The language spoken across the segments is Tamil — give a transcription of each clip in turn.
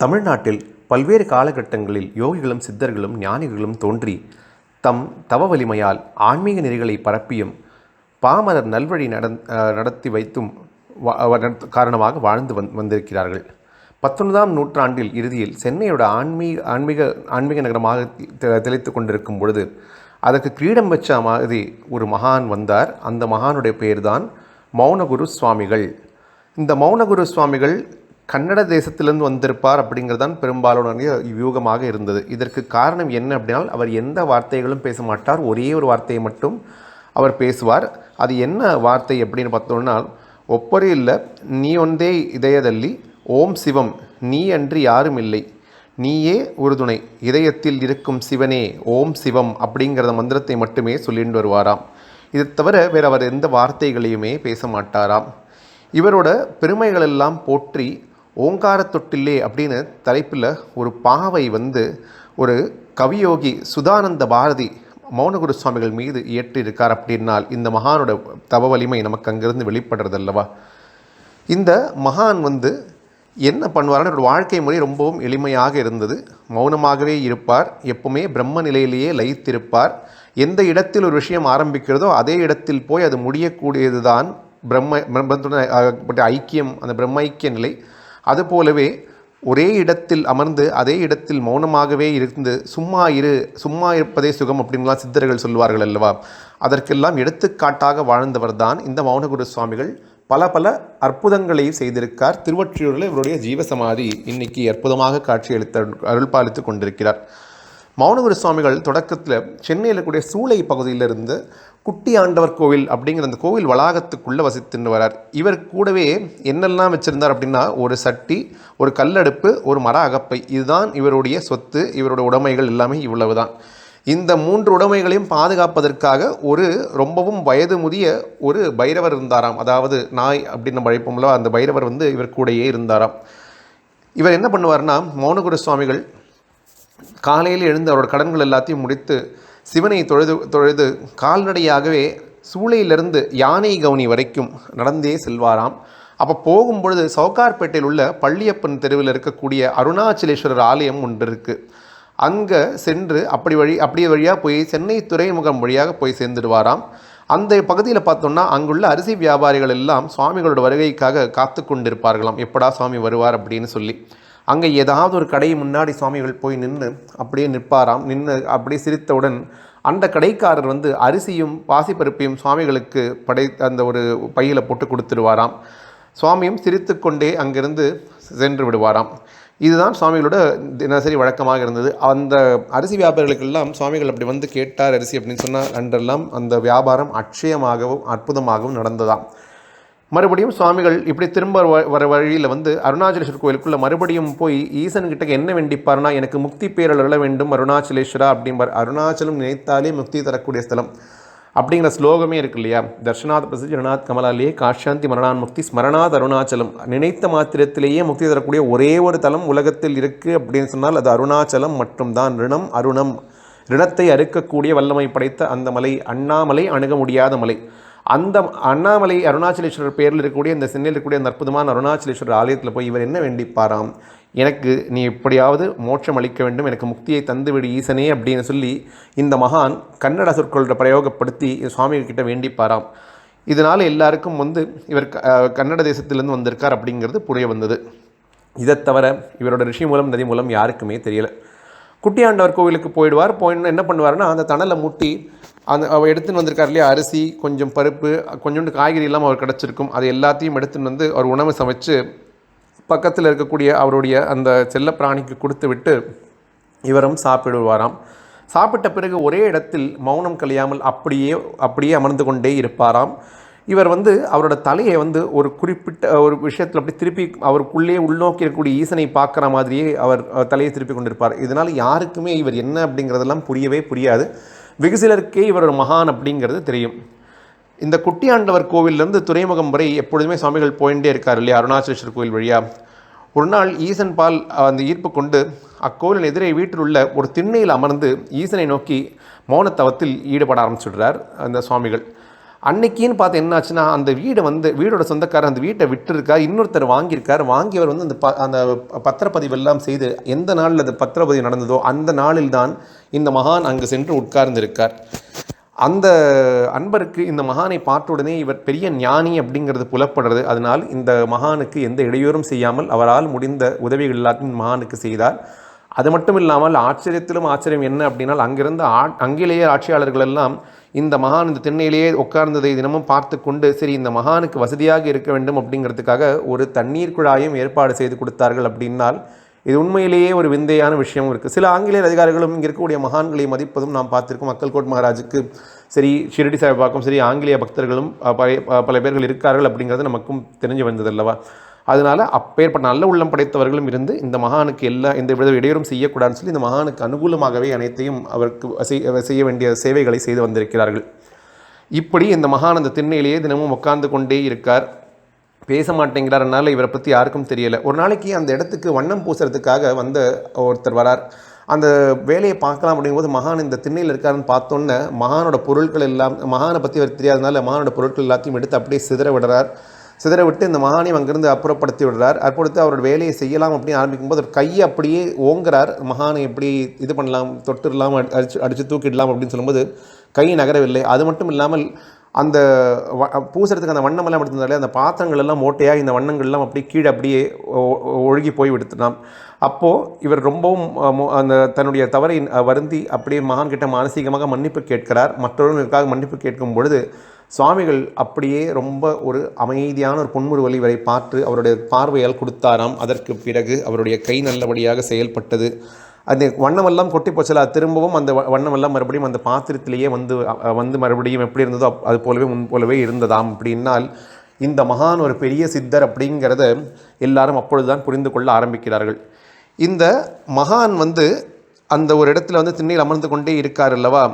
தமிழ்நாட்டில் பல்வேறு காலகட்டங்களில் யோகிகளும் சித்தர்களும் ஞானிகளும் தோன்றி தம் தவ வலிமையால் ஆன்மீக நெறிகளை பரப்பியும் பாமரர் நல்வழி நடந் நடத்தி வைத்தும் காரணமாக வாழ்ந்து வந் வந்திருக்கிறார்கள். பத்தொன்பதாம் நூற்றாண்டில் இறுதியில் சென்னையோட ஆன்மீக ஆன்மீக ஆன்மீக நகரமாக தி- திளைத்து கொண்டிருக்கும் பொழுது அதற்கு கிரீடம் வச்ச மாதிரி ஒரு மகான் வந்தார். அந்த மகானுடைய பெயர்தான் மௌனகுரு சுவாமிகள். இந்த மௌனகுரு சுவாமிகள் கன்னட தேசத்திலிருந்து வந்திருப்பார் அப்படிங்கிறது தான் பெரும்பாலான வியூகமாக இருந்தது. இதற்கு காரணம் என்ன அப்படின்னால் அவர் எந்த வார்த்தைகளும் பேச மாட்டார். ஒரே ஒரு வார்த்தையை மட்டும் அவர் பேசுவார். அது என்ன வார்த்தை அப்படின்னு பார்த்தோம்னா ஒப்பரி இல்லை நீ ஒன்றே இதயதல்லி ஓம் சிவம் நீ அன்று யாரும் இல்லை. நீயே உறுதுணை இதயத்தில் இருக்கும் சிவனே ஓம் சிவம் அப்படிங்கிறத மந்திரத்தை மட்டுமே சொல்லிட்டு வருவாராம். இது தவிர வேறு அவர் எந்த வார்த்தைகளையுமே பேச மாட்டாராம். இவரோட பெருமைகளெல்லாம் போற்றி ஓங்காரத்தொட்டில்லே அப்படின்னு தலைப்பில் ஒரு பாவை வந்து ஒரு கவியோகி சுதானந்த பாரதி மௌனகுரு சுவாமிகள் மீது இயற்றியிருக்கார் அப்படின்னால் இந்த மகானோட தவ வலிமை நமக்கு அங்கிருந்து வெளிப்படுறது அல்லவா இந்த மகான் வந்து என்ன பண்ணுவார்னு ஒரு வாழ்க்கை முறை ரொம்பவும் எளிமையாக இருந்தது. மௌனமாகவே இருப்பார். எப்பவுமே பிரம்ம நிலையிலேயே லயித்திருப்பார். எந்த இடத்தில் ஒரு விஷயம் ஆரம்பிக்கிறதோ அதே இடத்தில் போய் அது முடியக்கூடியது தான் பிரம்ம பிரம்மத்துடன் ஐக்கியம் அந்த பிரம்ம ஐக்கிய நிலை. அதுபோலவே ஒரே இடத்தில் அமர்ந்து அதே இடத்தில் மௌனமாகவே இருந்து சும்மா இரு சும்மா இருப்பதே சுகம் அப்படின்லாம் சித்தர்கள் சொல்வார்கள் அல்லவா? அதற்கெல்லாம் எடுத்துக்காட்டாக வாழ்ந்தவர் தான் இந்த மௌனகுரு சுவாமிகள். பல பல அற்புதங்களை செய்திருக்கார். திருவொற்றியூரில் இவருடைய ஜீவசமாதி இன்னைக்கு அற்புதமாக காட்சியளித்த அருள்பாலித்து கொண்டிருக்கிறார். மௌனகுரு சுவாமிகள் தொடக்கத்தில் சென்னையில் இருக்கக்கூடிய சூளை பகுதியிலிருந்து குட்டி ஆண்டவர் கோவில் அப்படிங்கிற அந்த கோவில் வளாகத்துக்குள்ளே வசித்துன்னு வரார். இவர் கூடவே என்னெல்லாம் வச்சுருந்தார் அப்படின்னா ஒரு சட்டி ஒரு கல்லடுப்பு ஒரு மர அகப்பை. இதுதான் இவருடைய சொத்து இவருடைய உடைமைகள் எல்லாமே இவ்வளவு தான் இந்த மூன்று உடைமைகளையும் பாதுகாப்பதற்காக ஒரு ரொம்பவும் வயது முதிய ஒரு பைரவர் இருந்தாராம். அதாவது நாய் அப்படின்னு நம்ம அழைப்போம்ல அந்த பைரவர் வந்து இவர் கூடயே இருந்தாராம். இவர் என்ன பண்ணுவார்னா மௌனகுரு சுவாமிகள் காலையில் எழுந்து அவரோட கடன்கள் எல்லாத்தையும் முடித்து சிவனை தொழுது தொழுது கால்நடையாகவே சூளையிலிருந்து யானை கவுனி வரைக்கும் நடந்தே செல்வாராம். அப்போ போகும்பொழுது சவுகார்பேட்டையில் உள்ள பள்ளியப்பன் தெருவில் இருக்கக்கூடிய அருணாச்சலேஸ்வரர் ஆலயம் ஒன்று இருக்குது அங்கே சென்று அப்படி வழி அப்படியே வழியாக போய் சென்னை துறைமுகம் வழியாக போய் சேர்ந்துடுவாராம். அந்த பகுதியில் பார்த்தோம்னா அங்குள்ள அரிசி வியாபாரிகள் எல்லாம் சுவாமிகளோட வருகைக்காக காத்து கொண்டிருப்பார்களாம் எப்படா சுவாமி வருவார் அப்படின்னு சொல்லி. அங்கே ஏதாவது ஒரு கடை முன்னாடி சுவாமிகள் போய் நின்று அப்படியே நிற்பாராம். நின்று அப்படியே சிரித்தவுடன் அந்த கடைக்காரர் வந்து அரிசியும் பாசிப்பருப்பையும் சுவாமிகளுக்கு படை அந்த ஒரு பையில் போட்டு கொடுத்துருவாராம் சுவாமியும் சிரித்துக்கொண்டே அங்கிருந்து சென்று விடுவாராம். இதுதான் சுவாமிகளோட தினசரி வழக்கமாக இருந்தது. அந்த அரிசி வியாபாரிகளுக்கெல்லாம் சுவாமிகள் அப்படி வந்து கேட்டார் அரிசி அப்படின்னு சொன்னால் அன்றெல்லாம் அந்த வியாபாரம் அட்சயமாகவும் அற்புதமாகவும் நடந்ததாம். மறுபடியும் சுவாமிகள் இப்படி திரும்ப வ- வர வழியில் வந்து அருணாச்சலேஸ்வர் கோயிலுக்குள்ளே மறுபடியும் போய் ஈசன்கிட்ட என்ன வேண்டிப்பார்னா எனக்கு முக்தி பேரல் வேண்டும் அருணாச்சலேஸ்வரா அப்படிம்பார். அருணாச்சலம் நினைத்தாலே முக்தி தரக்கூடிய ஸ்தலம். அப்படிங்கிற ஸ்லோகமே இருக்கு இல்லையா? தர்ஷனாத் பிரசித்தி ஜனநாத் கமலாலேயே காஷாந்தி மரணான் முக்தி ஸ்மரணாத் அருணாச்சலம். நினைத்த மாத்திரத்திலேயே முக்தி தரக்கூடிய ஒரே ஒரு தலம் உலகத்தில் இருக்குது அப்படின்னு சொன்னால் அது அருணாச்சலம் மட்டும்தான். ரிணம் அருணம். ரிணத்தை அறுக்கக்கூடிய வல்லமை படைத்த அந்த மலை அண்ணாமலை அணுக முடியாத மலை. அந்த அண்ணாமலை அருணாச்சலேஸ்வரர் பேரில் இருக்கக்கூடிய இந்த சென்னையில் இருக்கக்கூடிய அந்த அற்புதமான அருணாச்சலேஸ்வரர் ஆலயத்தில் போய் இவர் என்ன வேண்டிப்பாராம்? எனக்கு நீ எப்படியாவது மோட்சம் அளிக்க வேண்டும் எனக்கு முக்தியை தந்துவிடு ஈசனே அப்படின்னு சொல்லி இந்த மகான் கன்னட சொற்கொள்கிற பிரயோகப்படுத்தி சுவாமிகிட்ட வேண்டிப்பாராம். இதனால் எல்லாருக்கும் வந்து இவர் க- கன்னட தேசத்திலேருந்து வந்திருக்கார் அப்படிங்கிறது புரிய வந்தது. இதை தவிர இவரோட ரிஷி மூலம் நதி மூலம் யாருக்குமே தெரியல. குட்டியாண்டவர் கோவிலுக்கு போயிடுவார். போயின்னு என்ன பண்ணுவார்னா அந்த தணலை மூட்டி அந்த அவர் எடுத்துன்னு வந்திருக்கார் இல்லையா? அரிசி கொஞ்சம் பருப்பு கொஞ்சோண்டு காய்கறி எல்லாம் அவர் கிடச்சிருக்கும். அது எல்லாத்தையும் எடுத்துன்னு வந்து அவர் உணவு சமைச்சு பக்கத்தில் இருக்கக்கூடிய அவருடைய அந்த செல்ல பிராணிக்கு கொடுத்து விட்டு இவரும் சாப்பிடுவாராம். சாப்பிட்ட பிறகு ஒரே இடத்தில் மௌனம் கழியாமல் அப்படியே அப்படியே அமர்ந்து கொண்டே இருப்பாராம். இவர் வந்து அவரோட தலையை வந்து ஒரு குறிப்பிட்ட ஒரு விஷயத்தில் அப்படி திருப்பி அவருக்குள்ளே உள்நோக்கி இருக்கக்கூடிய ஈசனை பார்க்குற மாதிரியே அவர் தலையை திருப்பி கொண்டிருப்பார். இதனால் யாருக்குமே இவர் என்ன அப்படிங்கிறதெல்லாம் புரியவே புரியாது. வெகு சிலருக்கே இவர் ஒரு மகான் அப்படிங்கிறது தெரியும். இந்த குட்டியாண்டவர் கோவிலிருந்து துறைமுகம் வரை எப்பொழுதுமே சுவாமிகள் போயிட்டே இருக்கார் இல்லையா? அருணாச்சலேஸ்வர் கோவில் வழியாக ஒரு நாள் ஈசன் பால் அந்த ஈர்ப்பு கொண்டு அக்கோவிலின் எதிரே வீட்டில் உள்ள ஒரு திண்ணையில் அமர்ந்து ஈசனை நோக்கி மௌனத்தவத்தில் ஈடுபட ஆரம்பிச்சுடுறார் அந்த சுவாமிகள். அன்னைக்கின்னு பார்த்து என்னாச்சுன்னா அந்த வீடை வந்து வீடோட சொந்தக்காரர் அந்த வீட்டை விட்டுருக்கார் இன்னொருத்தர் வாங்கியிருக்கார். வாங்கியவர் வந்து அந்த ப அந்த பத்திரப்பதிவு எல்லாம் செய்து எந்த நாளில் அந்த பத்திரப்பதிவு நடந்ததோ அந்த நாளில் தான் இந்த மகான் அங்கு சென்று உட்கார்ந்திருக்கார். அந்த அன்பருக்கு இந்த மகானை பார்த்த உடனே இவர் பெரிய ஞானி அப்படிங்கிறது புலப்படுறது. அதனால் இந்த மகானுக்கு எந்த இடையூறும் செய்யாமல் அவரால் முடிந்த உதவிகள் எல்லாத்தையும் மகானுக்கு செய்தார். அது மட்டும் இல்லாமல் ஆச்சரியத்திலும் ஆச்சரியம் என்ன அப்படின்னால் அங்கிருந்த ஆ ஆங்கிலேய ஆட்சியாளர்கள் எல்லாம் இந்த மகான் இந்த திண்ணையிலேயே உட்கார்ந்ததை தினமும் பார்த்து கொண்டு சரி இந்த மகானுக்கு வசதியாக இருக்க வேண்டும் அப்படிங்கிறதுக்காக ஒரு தண்ணீர் குழாயும் ஏற்பாடு செய்து கொடுத்தார்கள் அப்படின்னால் இது உண்மையிலேயே ஒரு விந்தையான விஷயமும் இருக்குது சில ஆங்கிலேய அதிகாரிகளும் இங்கே இருக்கக்கூடிய மகான்களை மதிப்பதும் நாம் பார்த்துருக்கோம். மக்கள்கோட் மகாராஜுக்கு சரி ஷிரடி சாஹிபாக்கும் சரி ஆங்கிலேய பக்தர்களும் பல- பேர்கள் இருக்கார்கள் அப்படிங்கிறது நமக்கும் தெரிஞ்சு வந்தது அல்லவா அதனால் அப்பேற்பட்ட நல்ல உள்ளம் படைத்தவர்களும் இருந்து இந்த மகானுக்கு எல்லா எந்த வித இடையூறும் செய்யக்கூடாதுன்னு சொல்லி இந்த மகானுக்கு அனுகூலமாகவே அனைத்தையும் அவருக்கு செய்ய வேண்டிய சேவைகளை செய்து வந்திருக்கிறார்கள். இப்படி இந்த மகான் அந்த திண்ணையிலேயே தினமும் உட்கார்ந்து கொண்டே இருக்கார். பேச மாட்டேங்கிறாருனால இவரை பற்றி யாருக்கும் தெரியலை. ஒரு நாளைக்கு அந்த இடத்துக்கு வண்ணம் பூசுறதுக்காக வந்த ஒருத்தர் வரார். அந்த வேலையை பார்க்கலாம் அப்படிங்கும்போது மகான் இந்த திண்ணையில் இருக்காருன்னு பார்த்தோன்னே மகானோட பொருட்கள் எல்லாம் மகானை பற்றி அவர் தெரியாதனால மகானோட பொருட்கள் எல்லாத்தையும் எடுத்து அப்படியே சிதற விடுறார். சிதற விட்டு இந்த மகானையும் அங்கேருந்து அப்புறப்படுத்தி விடுறார். அப்புறப்படுத்தி அவரோட வேலையை செய்யலாம் அப்படின்னு ஆரம்பிக்கும்போது ஒரு கையை அப்படியே ஓங்குறார். மகானை எப்படி இது பண்ணலாம் தொட்டுடலாம் அடிச்சு அடித்து தூக்கிடலாம் அப்படின்னு சொல்லும்போது கை நகரவில்லை. அது மட்டும் இல்லாமல் அந்த வ- பூசுறதுக்கு அந்த வண்ணமெல்லாம் எடுத்திருந்தாலே அந்த பாத்திரங்கள் எல்லாம் ஓட்டையாக இந்த வண்ணங்கள்லாம் அப்படியே கீழே அப்படியே ஒழுகி போய் விடுத்துனாம் அப்போது இவர் ரொம்பவும் அந்த தன்னுடைய தவறை வருந்தி அப்படியே மகான்கிட்ட மானசீகமாக மன்னிப்பு கேட்கிறார். மற்றவர்களுக்காக மன்னிப்பு கேட்கும் பொழுது சுவாமிகள் அப்படியே ரொம்ப ஒரு அமைதியான ஒரு பொன்முறுவல் இவரை பார்த்து அவருடைய பார்வையால் கொடுத்தாராம். அதற்கு பிறகு அவருடைய கை நல்லபடியாக செயல்பட்டது. அந்த வண்ணமெல்லாம் கொட்டி போச்சல அது திரும்பவும் அந்த வ- வண்ணமெல்லாம் மறுபடியும் அந்த பாத்திரத்திலேயே வந்து வந்து மறுபடியும் எப்படி இருந்ததோ அது போலவே முன் போலவே இருந்ததாம். அப்படின்னால் இந்த மகான் ஒரு பெரிய சித்தர் அப்படிங்கிறத எல்லாரும் அப்பொழுதுதான் புரிந்து கொள்ள ஆரம்பிக்கிறார்கள். இந்த மகான் வந்து அந்த ஒரு இடத்துல வந்து திண்ணையில் அமர்ந்து கொண்டே இருக்கார் அல்லவா?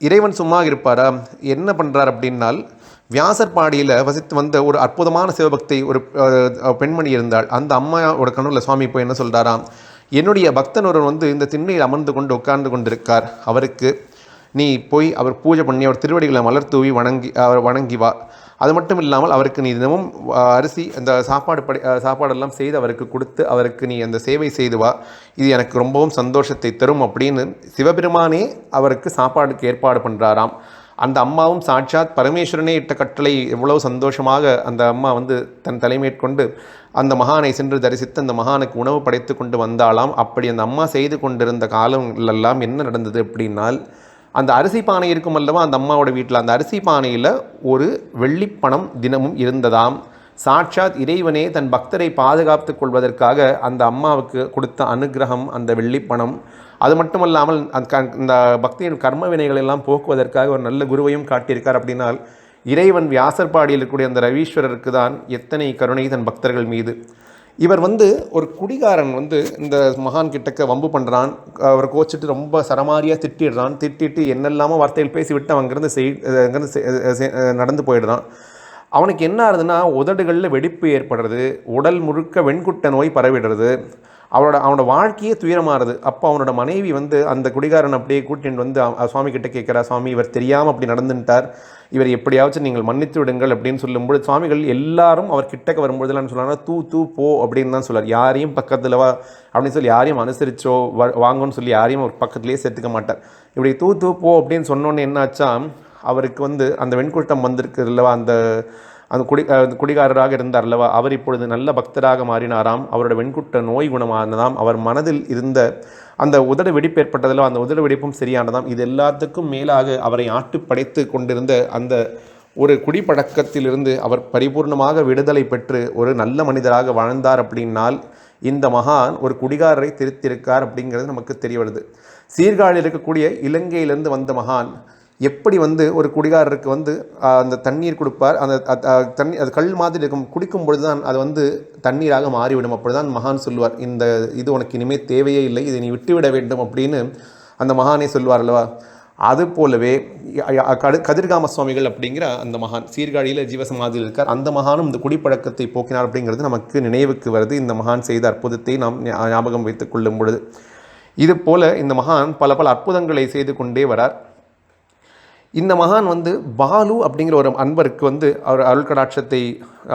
இறைவன் சும்மா இருப்பாரா? என்ன பண்ணுறார் அப்படின்னால் வியாசர் பாடியில் வசித்து வந்த ஒரு அற்புதமான சிவபக்தி ஒரு பெண்மணி இருந்தாள். அந்த அம்மாவோட கனவுல சுவாமி போய் என்ன சொல்கிறாராம் என்னுடைய பக்தன் ஒருவர் வந்து இந்த திண்ணையில் அமர்ந்து கொண்டு உட்கார்ந்து கொண்டிருக்கார். அவருக்கு நீ போய் அவர் பூஜை பண்ணி அவர் திருவடிகளை மலர் தூவி வணங்கி அவர் வணங்கி வா. அது மட்டும் இல்லாமல் அவருக்கு நீ தினமும் அரிசி அந்த சாப்பாடு படி சாப்பாடெல்லாம் செய்து அவருக்கு கொடுத்து அவருக்கு நீ அந்த சேவை செய்து வா. இது எனக்கு ரொம்பவும் சந்தோஷத்தை தரும் அப்படின்னு சிவபெருமானே அவருக்கு சாப்பாடுக்கு ஏற்பாடு பண்ணுறாராம் அந்த அம்மாவும் சாட்சாத் பரமேஸ்வரனே இட்ட கட்டளை எவ்வளோ சந்தோஷமாக அந்த அம்மா வந்து தன் தலைமேற்கொண்டு அந்த மகானை சென்று தரிசித்து அந்த மகானுக்கு உணவு படைத்து கொண்டு வந்தாலாம் அப்படி அந்த அம்மா செய்து கொண்டிருந்த காலங்களெல்லாம் என்ன நடந்தது அப்படின்னால் அந்த அரிசி பானை இருக்கும் அல்லவா அந்த அம்மாவோட வீட்டில் அந்த அரிசி பானையில் ஒரு வெள்ளிப்பணம் தினமும் இருந்ததாம். சாட்சாத் இறைவனே தன் பக்தரை பாதுகாத்து கொள்வதற்காக அந்த அம்மாவுக்கு கொடுத்த அனுக்கிரகம் அந்த வெள்ளிப்பணம். அது மட்டுமல்லாமல் அந்த க- இந்த பக்தியின் கர்ம வினைகள் எல்லாம் போக்குவதற்காக ஒரு நல்ல குருவையும் காட்டியிருக்கார் அப்படின்னால் இறைவன் வியாசர்பாடியில் இருக்கக்கூடிய அந்த ரவீஸ்வரருக்கு தான் எத்தனை கருணை தன் பக்தர்கள் மீது. இவர் வந்து ஒரு குடிகாரன் வந்து இந்த மகான் கிட்டக்க வம்பு பண்ணுறான் அவரை கோச்சிட்டு ரொம்ப சரமாரியாக திட்டிடுறான் திட்டிட்டு என்னெல்லாமோ வார்த்தைகள் பேசிவிட்டு அவங்கிருந்து செய் அங்கேருந்து செ- நடந்து போயிடுறான். அவனுக்கு என்ன ஆகுதுன்னா உதடுகளில் வெடிப்பு ஏற்படுறது உடல் முழுக்க வெண்குட்ட நோய் பரவிடுறது அவனோட அவனோட வாழ்க்கையே துயரமாறுது. அப்போ அவனோட மனைவி வந்து அந்த குடிகாரன் அப்படியே கூட்டின்னு வந்து சுவாமி கிட்ட கேட்குறா சுவாமி இவர் தெரியாமல் அப்படி நடந்துட்டார் இவர் எப்படியாச்சும் நீங்கள் மன்னித்து விடுங்கள் அப்படின்னு சொல்லும்போது சுவாமிகள் எல்லாரும் அவர் கிட்டக்க வரும்பொழுதுலாம் என்ன தூ தூ போ அப்படின்னு தான் சொல்லார் யாரையும் பக்கத்தில் வா அப்படின்னு சொல்லி யாரையும் அனுசரிச்சோ வ வாங்கன்னு சொல்லி யாரையும் அவர் பக்கத்துலேயே சேர்த்துக்க மாட்டார். இப்படி தூ தூ போ அப்படின்னு சொன்னோன்னே என்னாச்சா அவருக்கு வந்து அந்த வெண்குட்டம் வந்திருக்கு அல்லவா? அந்த அந்த குடி குடிகாரராக இருந்தார் அல்லவா? அவர் இப்பொழுது நல்ல பக்தராக மாறினாராம். அவரோட வெண்குட்ட நோய் குணமானதாம். அவர் மனதில் இருந்த அந்த உதட வெடிப்பு ஏற்பட்டதில் அந்த உதடு வெடிப்பும் சரியானதாம். இது எல்லாத்துக்கும் மேலாக அவரை ஆட்டு படைத்து கொண்டிருந்த அந்த ஒரு குடிப்பழக்கத்திலிருந்து அவர் பரிபூர்ணமாக விடுதலை பெற்று ஒரு நல்ல மனிதராக வாழ்ந்தார் அப்படின்னால் இந்த மகான் ஒரு குடிகாரரை திருத்திருக்கார் அப்படிங்கிறது நமக்கு தெரிய வருது. சீர்காழியில் இருக்கக்கூடிய இலங்கையிலிருந்து வந்த மகான் எப்படி வந்து ஒரு குடிகாரருக்கு வந்து அந்த தண்ணீர் கொடுப்பார் அந்த தண்ணி அது கல் மாதிரி இருக்கும் குடிக்கும் பொழுது தான் அது வந்து தண்ணீராக மாறிவிடும். அப்பொழுதுதான் மகான் சொல்லுவார் இந்த இது உனக்கு இனிமேல் தேவையே இல்லை இதை நீ விட்டுவிட வேண்டும் அப்படின்னு அந்த மகானே சொல்வார் அல்லவா? அது போலவே கதிர்காம சுவாமிகள் அப்படிங்கிற அந்த மகான் சீர்காழியில் ஜீவசமாதியில் இருக்கார். அந்த மகானும் இந்த குடிப்பழக்கத்தை போக்கினார் அப்படிங்கிறது நமக்கு நினைவுக்கு வருது. இந்த மகான் செய்த அற்புதத்தை நாம் ஞா- ஞாபகம் வைத்துக் கொள்ளும் பொழுது. இது போல இந்த மகான் பல பல அற்புதங்களை செய்து கொண்டே வரார். இந்த மகான் வந்து பாலு அப்படிங்கிற ஒரு அன்பருக்கு வந்து அவர் அருள் கடாட்சத்தை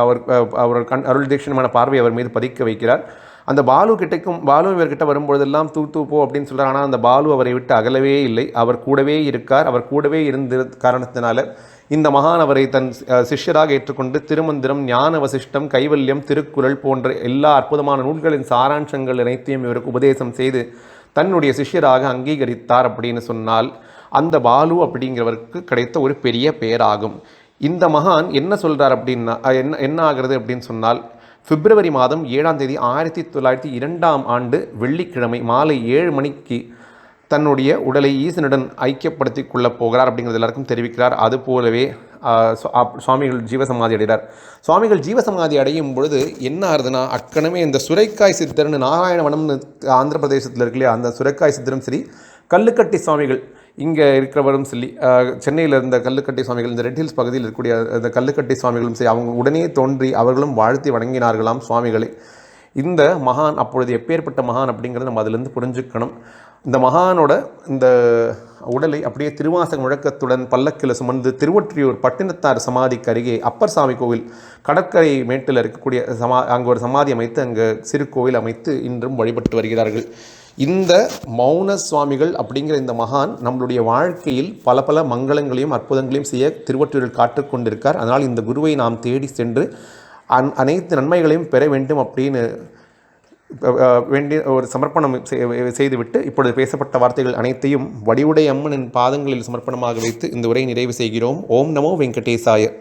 அவர் அவர் கண் அருள் தீட்சணமான பார்வை அவர் மீது பதிக்க வைக்கிறார். அந்த பாலு கிட்டக்கும் பாலு இவர்கிட்ட வரும்பொழுதெல்லாம் தூ தூ போ அப்படின்னு சொல்கிறார் ஆனால் அந்த பாலு அவரை விட்டு அகலவே இல்லை. அவர் கூடவே இருக்கார். அவர் கூடவே இருந்த காரணத்தினால இந்த மகான் அவரை தன் சிஷ்யராக ஏற்றுக்கொண்டு திருமந்திரம் ஞான வசிஷ்டம் கைவல்யம் திருக்குறள் போன்ற எல்லா அற்புதமான நூல்களின் சாராம்சங்கள் அனைத்தையும் இவருக்கு உபதேசம் செய்து தன்னுடைய சிஷ்யராக அங்கீகரித்தார் அப்படின்னு சொன்னால் அந்த பாலு அப்படிங்கிறவருக்கு கிடைத்த ஒரு பெரிய பேராகும். இந்த மகான் என்ன சொல்கிறார் அப்படின்னா என்ன என்ன ஆகிறது அப்படின்னு சொன்னால் பிப்ரவரி மாதம் ஏழாம் தேதி ஆயிரத்தி தொள்ளாயிரத்தி இரண்டாம் ஆண்டு வெள்ளிக்கிழமை மாலை ஏழு மணிக்கு தன்னுடைய உடலை ஈசனுடன் ஐக்கியப்படுத்தி கொள்ளப் போகிறார் அப்படிங்கிறது எல்லாருக்கும் தெரிவிக்கிறார். அதுபோலவே சுவாமிகள் ஜீவசமாதி அடைகிறார். சுவாமிகள் ஜீவசமாதி அடையும் பொழுது என்ன ஆகுதுன்னா அக்கணமே இந்த சுரைக்காய் சித்தர்னு நாராயணவனம்னு ஆந்திர பிரதேசத்தில் இருக்கலையே அந்த சுரைக்காய் சித்தரும் சரி கல்லுக்கட்டி சுவாமிகள் இங்கே இருக்கிறவரும் சொல்லி சென்னையில் இருந்த கல்லுக்கட்டை சுவாமிகள் இந்த ரெட் ஹில்ஸ் பகுதியில் இருக்கக்கூடிய அந்த கல்லுக்கட்டை சுவாமிகளும் சரி அவங்க உடனே தோன்றி அவர்களும் வாழ்த்தி வணங்கினார்களாம் சுவாமிகளை. இந்த மகான் அப்பொழுது எப்பேற்பட்ட மகான் அப்படிங்கிறத நம்ம அதிலிருந்து புரிஞ்சுக்கணும். இந்த மகானோட இந்த உடலை அப்படியே திருவாசக முழக்கத்துடன் பல்லக்கில் சுமந்து திருவொற்றியூர் பட்டினத்தார் சமாதிக்கு அருகே அப்பர் சாமி கோவில் கடற்கரை மேட்டில் இருக்கக்கூடிய சமா அங்கே ஒரு சமாதி அமைத்து அங்கே சிறு கோவில் அமைத்து இன்றும் வழிபட்டு வருகிறார்கள். இந்த மௌன சுவாமிகள் அப்படிங்கிற இந்த மகான் நம்மளுடைய வாழ்க்கையில் பல பல மங்களங்களையும் அற்புதங்களையும் செய்ய திருவொற்றியூரில் காத்துக் கொண்டிருக்கார். அதனால் இந்த குருவை நாம் தேடி சென்று அன் அனைத்து நன்மைகளையும் பெற வேண்டும் அப்படின்னு வேண்டிய ஒரு சமர்ப்பணம் செய்- செய்துவிட்டு இப்பொழுது பேசப்பட்ட வார்த்தைகள் அனைத்தையும் வடிவுடை அம்மனின் பாதங்களில் சமர்ப்பணமாக வைத்து இந்த உரை நிறைவு செய்கிறோம். ஓம் நமோ வெங்கடேசாய.